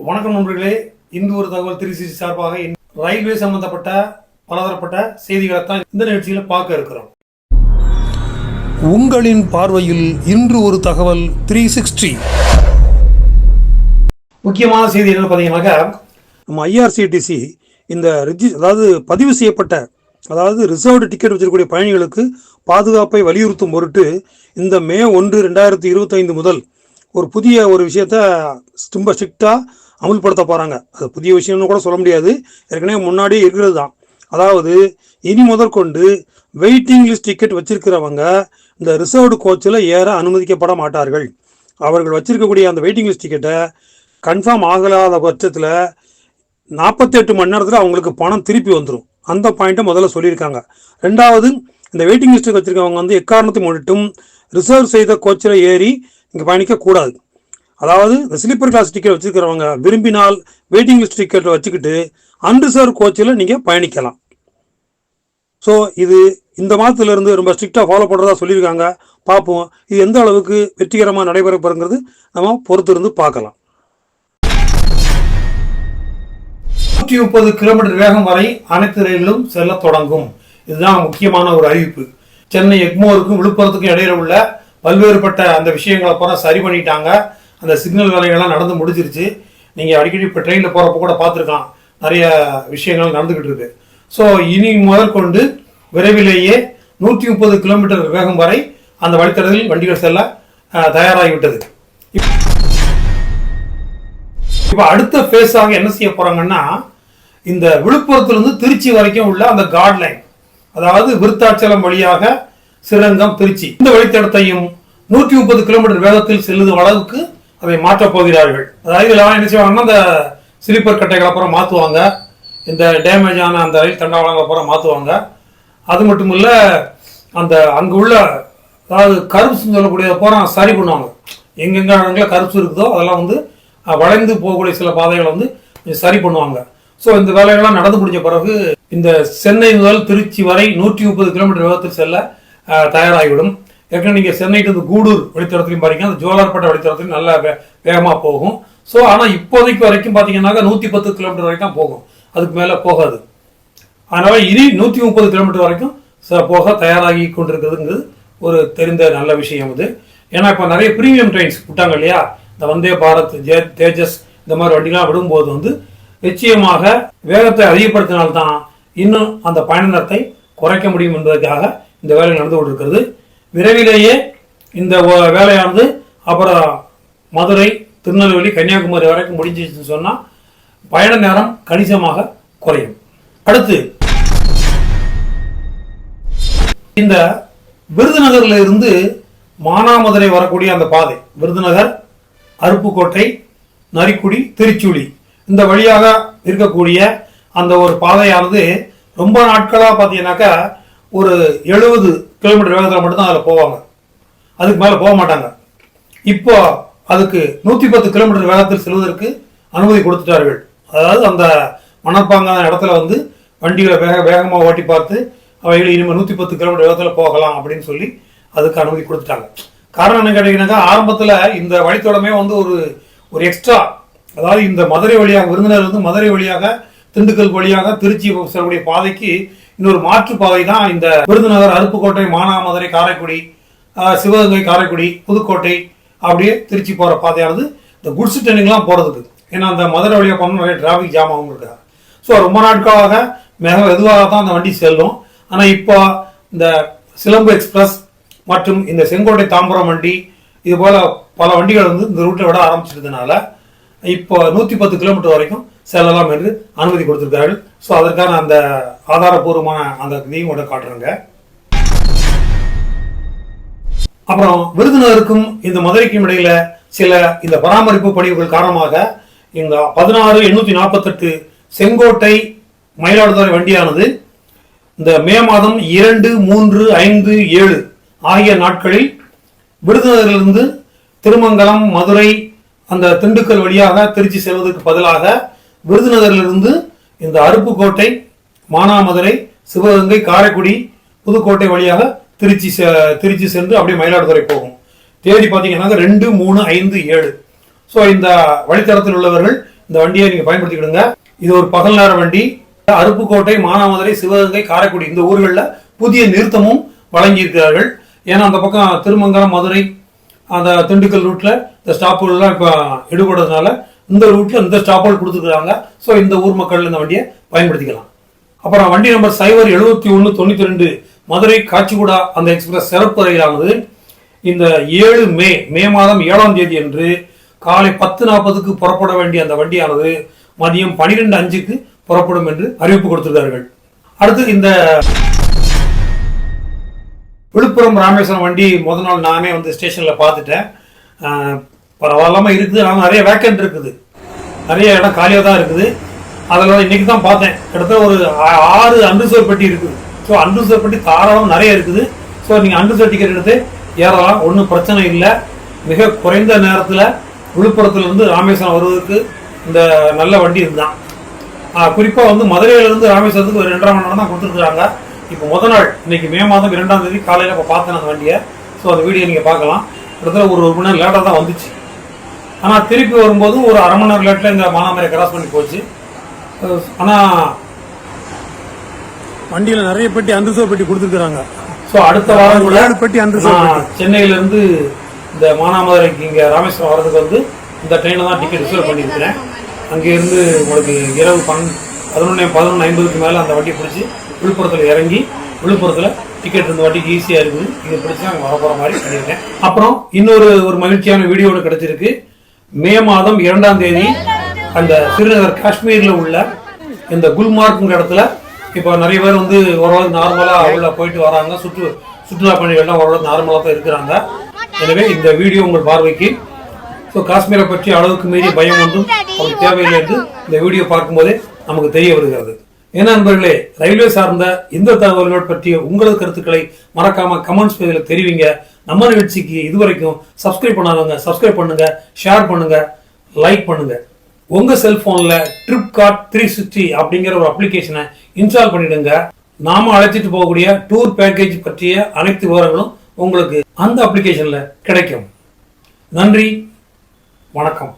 வணக்கம் நண்பர்களே. இந்து ஒரு தகவல் திருச்சி சார்பாக ரயில்வே சம்பந்தப்பட்ட பலதரப்பட்ட செய்திகளை தான் இந்த நிகழ்ச்சியில் பார்க்க இருக்கிறோம். உங்களின் பார்வையில் இன்று ஒரு தகவல் த்ரீ சிக்ஸ்டி முக்கியமான செய்தி என்னன்னு பார்த்தீங்கன்னாக்கா நம்ம ஐஆர்சிடிசி இந்த ரிஜி அதாவது பதிவு செய்யப்பட்ட அதாவது ரிசர்வ்டு டிக்கெட் வச்சிருக்கக்கூடிய பயணிகளுக்கு பாதுகாப்பை வலியுறுத்தும் பொருட்டு இந்த மே ஒன்று ரெண்டாயிரத்தி இருபத்தைந்து முதல் ஒரு புதிய ஒரு விஷயத்த ரொம்ப ஸ்ட்ரிக்டாக அமல்படுத்த போகிறாங்க அது புதிய விஷயம்னு கூட சொல்ல முடியாது. ஏற்கனவே முன்னாடியே இருக்கிறது தான். அதாவது இனி முதற்கொண்டு வெயிட்டிங் லிஸ்ட் டிக்கெட் வச்சிருக்கிறவங்க இந்த ரிசர்வ்டு கோச்சில் ஏற அனுமதிக்கப்பட மாட்டார்கள். அவர்கள் வச்சிருக்கக்கூடிய அந்த வெயிட்டிங் லிஸ்ட் டிக்கெட்டை கன்ஃபார்ம் ஆகலாத பட்சத்தில் நாற்பத்தெட்டு மணி நேரத்தில் அவங்களுக்கு பணம் திருப்பி வந்துடும் அந்த பாயிண்ட்டை முதல்ல சொல்லியிருக்காங்க. ரெண்டாவது இந்த வெயிட்டிங் லிஸ்ட்டுக்கு வச்சுருக்கவங்க வந்து எக்காரணத்தை முன்னிட்டும் ரிசர்வ் செய்த கோச்சில் ஏறி இங்கே பயணிக்கக்கூடாது அதாவது இந்த ஸ்லீப்பர் கிளாஸ் டிக்கெட் வச்சுருக்கிறவங்க விரும்பினால் வெயிட்டிங் லிஸ்ட் டிக்கெட்டை வச்சுக்கிட்டு அன்ரிசர்வ் கோச்சில் நீங்கள் பயணிக்கலாம். ஸோ இது இந்த மாதத்துலேருந்து ரொம்ப ஸ்ட்ரிக்டாக ஃபாலோ பண்ணுறதா சொல்லியிருக்காங்க. பார்ப்போம். இது எந்த அளவுக்கு வெற்றிகரமாக நடைபெற போகிறங்கிறது நம்ம பொறுத்திருந்து பார்க்கலாம். நூற்றி முப்பது கிலோமீட்டர் வேகம் வரை அனைத்து ரயிலும் செல்ல தொடங்கும். இதுதான் முக்கியமான ஒரு அறிவிப்பு. சென்னை எக்மோருக்கும் விழுப்புரத்துக்கும் இடையில உள்ள பல்வேறுபட்ட அந்த விஷயங்களை பூரா சரி பண்ணிட்டாங்க. அந்த சிக்னல் வேலைகள்லாம் நடந்து முடிஞ்சிருச்சு. நீங்கள் அடிக்கடி இப்போ ட்ரெயினில் போகிறப்ப கூட பார்த்துருக்கலாம். நிறைய விஷயங்கள் நடந்துக்கிட்டு இருக்கு. ஸோ இனி முதற்கொண்டு விரைவிலேயே நூற்றி முப்பது கிலோமீட்டர் வேகம் வரை அந்த வழித்தடத்தில் வண்டிகள் செல்ல தயாராகிவிட்டது. இப்போ அடுத்த ஃபேஸாக என்ன செய்ய போகிறாங்கன்னா இந்த விழுப்புரத்துலேருந்து திருச்சி வரைக்கும் உள்ள அந்த காட் லைன் அதாவது விருத்தாச்சலம் வழியாக ஸ்ரீரங்கம் திருச்சி. இந்த வழித்தடத்தையும் நூற்றி முப்பது கிலோமீட்டர் வேகத்தில் செல்லும் அளவுக்கு அதை மாற்றப் போகிறார்கள். அதாவது இதெல்லாம் என்ன செய்வாங்கன்னா அந்த ஸ்லீப்பர் கட்டைகளை அப்புறம் மாற்றுவாங்க இந்த டேமேஜ் ஆன அந்த ரயில் தண்டவாளங்களை அப்புறம் மாற்றுவாங்க அது மட்டும் இல்லை அந்த அங்கே உள்ள அதாவது கருப்புன்னு சொல்லக்கூடிய அப்புறம் சரி பண்ணுவாங்க. எங்கெங்க இடங்கள கருப்ஸ் இருக்குதோ அதெல்லாம் வந்து வளைந்து போகக்கூடிய சில பாதைகளை வந்து சரி பண்ணுவாங்க. ஸோ இந்த வேலைகள்லாம் நடந்து முடிஞ்ச பிறகு இந்த சென்னை முதல் திருச்சி வரை நூற்றி முப்பது கிலோமீட்டர் வேகத்தில் செல்ல தயாராகிவிடும். ஏற்கனவே நீங்கள் சென்னை to கூடூர் வழித்தடத்துலையும் பாருங்க அந்த ஜோலார்பேட்டை வழித்தடத்துலையும் நல்லா வே வேகமாக போகும். ஸோ ஆனால் இப்போதைக்கு வரைக்கும் பார்த்தீங்கன்னாக்கா நூற்றி பத்து கிலோமீட்டர் வரைக்கும் போகும். அதுக்கு மேலே போகாது. அதனால் இனி நூற்றி முப்பது கிலோமீட்டர் வரைக்கும் ச- போக தயாராகி கொண்டிருக்கிறதுங்கிறது ஒரு தெரிந்த நல்ல விஷயம் இது. ஏன்னா இப்போ நிறைய ப்ரீமியம் ட்ரெயின்ஸ் விட்டாங்க இல்லையா? இந்த வந்தே பாரத் ஜே தேஜஸ் இந்த மாதிரி வண்டிலாம் விடும்போது வந்து நிச்சயமாக வேகத்தை அதிகப்படுத்தினால்தான் இன்னும் அந்த பயண நேரத்தை குறைக்க முடியும் என்பதற்காக இந்த வேலை நடந்து கொண்டிருக்கிறது. விரைவிலேயே இந்த வேலையானது அப்புறம் மதுரை திருநெல்வேலி கன்னியாகுமரி வரைக்கும் முடிஞ்சிச்சுன்னு சொன்னால் பயண நேரம் கணிசமாக குறையும். அடுத்து இந்த விருதுநகர்ல இருந்து மானாமதுரை வரக்கூடிய அந்த பாதை விருதுநகர் அருப்புக்கோட்டை நரிக்குடி திருச்சுழி இந்த வழியாக இருக்கக்கூடிய அந்த ஒரு பாதையானது ரொம்ப நாட்களாக பார்த்தீங்கன்னாக்கா ஒரு எழுபது கிலோமீட்டர் வேகத்தில் மட்டும்தான் அதில் போவாங்க. அதுக்கு மேலே போக மாட்டாங்க. இப்போ அதுக்கு நூற்றி பத்து கிலோமீட்டர் வேகத்தில் செல்வதற்கு அனுமதி கொடுத்துட்டார்கள். அதாவது அந்த மணப்பாங்கான இடத்துல வந்து வண்டிகளை வேக வேகமாக ஓட்டி பார்த்து அவைகள் இனிமேல் நூற்றி பத்து கிலோமீட்டர் வேகத்தில் போகலாம் அப்படின்னு சொல்லி அதுக்கு அனுமதி கொடுத்துட்டாங்க. காரணம் என்ன கேட்டீங்கன்னாக்கா ஆரம்பத்தில் இந்த வழித்தோடமே வந்து ஒரு ஒரு எக்ஸ்ட்ரா அதாவது இந்த மதுரை வழியாக விருந்தினர் வந்து மதுரை வழியாக திண்டுக்கல் வழியாக திருச்சி செல்லக்கூடிய பாதைக்கு இன்னொரு மாற்றுப்பாதை தான் இந்த விருதுநகர் அருப்புக்கோட்டை மானாமதுரை காரைக்குடி சிவகங்கை காரைக்குடி புதுக்கோட்டை அப்படியே திருச்சி போகிற பாதையானது. இந்த குட்ஸ் ட்ரெயினிங்லாம் போகிறதுக்கு ஏன்னா அந்த மதுரை வழியாக போகணும் நிறைய டிராஃபிக் ஜாம் ஆகும் இருக்காங்க ஸோ ரொம்ப நாட்களாக மிக மெதுவாக தான் அந்த வண்டி செல்லும். ஆனால் இப்போ இந்த சிலம்பு எக்ஸ்பிரஸ் மற்றும் இந்த செங்கோட்டை தாம்பரம் வண்டி இது போல் பல வண்டிகள் வந்து இந்த ரூட்டை விட ஆரம்பிச்சிருந்ததுனால இப்போ நூற்றி பத்து கிலோமீட்டர் வரைக்கும் செல்லலாம் என்று அனுமதி கொடுத்திருக்கிறார்கள். ஸோ அதற்கான அந்த ஆதாரபூர்வமான அந்த இதையும் கூட காட்டுறாங்க. அப்புறம் விருதுநகருக்கும் இந்த மதுரைக்கும் இடையில சில இந்த பராமரிப்பு பணிகள் காரணமாக இந்த பதினாறு எண்ணூத்தி நாற்பத்தெட்டு செங்கோட்டை மயிலாடுதுறை வண்டியானது இந்த மே மாதம் இரண்டு மூன்று ஐந்து ஏழு ஆகிய நாட்களில் விருதுநகரிலிருந்து திருமங்கலம் மதுரை அந்த திண்டுக்கல் வழியாக திருச்சி செல்வதற்கு பதிலாக விருதுநகரிலிருந்து இந்த அருப்புக்கோட்டை மானாமதுரை சிவகங்கை காரைக்குடி புதுக்கோட்டை வழியாக திருச்சி திருச்சி சென்று அப்படியே மயிலாடுதுறை போகும். தேதி பார்த்தீங்கன்னா ரெண்டு மூணு ஐந்து ஏழு. ஸோ இந்த வழித்தடத்தில் உள்ளவர்கள் இந்த வண்டியை நீங்கள் பயன்படுத்திக்கிடுங்க. இது ஒரு பகல் நேர வண்டி. அருப்புக்கோட்டை மானாமதுரை சிவகங்கை காரைக்குடி இந்த ஊர்களில் புதிய நிறுத்தமும் வழங்கியிருக்கிறார்கள். ஏன்னா அந்த பக்கம் திருமங்கலம் மதுரை அந்த திண்டுக்கல் ரூட்டில் இந்த ஸ்டாப்புகள்லாம் இப்போ ஈடுபடுறதுனால இந்த ரூட்ல இந்த ஸ்டாப்புகள் கொடுத்துருக்காங்க ஸோ இந்த ஊர் மக்கள் இந்த வண்டியை பயன்படுத்திக்கலாம். அப்புறம் வண்டி நம்பர் சைபர் எழுபத்தி ஒன்று தொண்ணூற்றி ரெண்டு மதுரை காட்சிகுடா அந்த எக்ஸ்பிரஸ் சிறப்பு ரயிலானது இந்த ஏழு மே மே மாதம் ஏழாம் தேதி அன்று காலை பத்து நாற்பதுக்கு புறப்பட வேண்டிய அந்த வண்டியானது மதியம் பனிரெண்டு அஞ்சுக்கு புறப்படும் என்று அறிவிப்பு கொடுத்திருக்கார்கள் அடுத்து இந்த விழுப்புரம் ராமேஸ்வரம் வண்டி முத நாள் நானே வந்து ஸ்டேஷன்ல பார்த்துட்டேன். பரவாயில்லாமல் இருக்குது. ஆனால் நிறைய வேக்கன்ட் இருக்குது. நிறைய இடம் காலியாக தான் இருக்குது. அதில் இன்னைக்கு தான் பார்த்தேன். கிட்டத்தட்ட ஒரு ஆ- ஆறு அன்ரிசர்வ் பெட்டி இருக்குது. ஸோ அன்ரிசர்வ் பெட்டி தாராளம் நிறைய இருக்குது. ஸோ நீங்கள் அன்ரிசர்வ் டிக்கெட் எடுத்து ஏறலாம். ஒன்றும் பிரச்சனை இல்லை. மிக குறைந்த நேரத்தில் விழுப்புரத்துலேருந்து ராமேஸ்வரம் வருவதற்கு இந்த நல்ல வண்டி இதுதான். குறிப்பாக வந்து மதுரையிலேருந்து ராமேஸ்வரத்துக்கு ஒரு ரெண்டாம் மணி நேரம் தான் கொடுத்துருக்காங்க இப்போ முத நாள் இன்னைக்கு மே மாதம் இரண்டாம் தேதி காலையில் இப்போ பார்த்தேன் அந்த வண்டியை. ஸோ அந்த வீடியோ நீங்கள் பார்க்கலாம். கிட்டத்தட்ட ஒரு ஒரு மணி நேரம் லேட்டாக தான் வந்துச்சு. ஆனா திருப்பி வரும்போது ஒரு அரை மணி நேரம் லேட்ல இந்த மானாமரை கிராஸ் பண்ணி போச்சு. அஹ் ஆனா வண்டியில நிறைய பெட்டி அன்ரிசர்வ் பெட்டி கொடுத்துருக்காங்க ஸோ அடுத்த வாரம் கூட பெட்டி unreserved நான் சென்னையில இருந்து இந்த மானாமதுரைக்கு இங்க ராமேஸ்வரம் வர்றதுக்கு வந்து இந்த ட்ரெயினில் தான் டிக்கெட் ரிசர்வ் பண்ணியிருக்கிறேன். அங்கேருந்து உங்களுக்கு இரவு பன் பதினொன்று பதினொன்று ஐம்பதுக்கு மேலே அந்த வண்டி பிடிச்சி விழுப்புரத்தில் இறங்கி விழுப்புரத்தில் டிக்கெட் இந்த வண்டிக்கு ஈஸியாக இருக்குது. இது பிடிச்சி அங்கே வர போகிற மாதிரி பண்ணியிருக்கேன். அப்புறம் இன்னொரு ஒரு மகிழ்ச்சியான வீடியோ ஒன்று கிடைச்சிருக்கு. மே மாதம் இரண்டாம் தேதி அந்த ஸ்ரீநகர் காஷ்மீரில் உள்ள இந்த குல்மார்க்குங்கிற இடத்துல இப்போ நிறைய பேர் வந்து ஓரளவுக்கு நார்மலாக உள்ள போயிட்டு வராங்க. சுற்று சுற்றுலா பயணிகள்லாம் ஓரளவுக்கு நார்மலாக தான் இருக்கிறாங்க. எனவே இந்த வீடியோ உங்கள் பார்வைக்கு. ஸோ காஷ்மீரை பற்றி அளவுக்கு மீறி பயம் ஒன்றும் அவருக்கு தேவையில்லை என்று இந்த வீடியோ பார்க்கும்போதே நமக்கு தெரிய வருகிறது. ஏன்னா நண்பர்களே ரயில்வே சார்ந்த இந்த தகவல்கள் பற்றிய உங்களது கருத்துக்களை மறக்காம கமெண்ட்ஸ் பகுதியில் தெரிவிங்க. நம்ம நிகழ்ச்சிக்கு இதுவரைக்கும் சப்ஸ்கிரைப் பண்ணாதவங்க சப்ஸ்கிரைப் பண்ணுங்க ஷேர் பண்ணுங்க லைக் பண்ணுங்க. உங்க செல்போன்ல ட்ரிப் கார்ட் த்ரீ சிக்ஸ்டி அப்படிங்கிற ஒரு அப்ளிகேஷனை இன்ஸ்டால் பண்ணிடுங்க. நாம அழைச்சிட்டு போகக்கூடிய டூர் பேக்கேஜ் பற்றிய அனைத்து விவரங்களும் உங்களுக்கு அந்த அப்ளிகேஷன்ல கிடைக்கும். நன்றி வணக்கம்.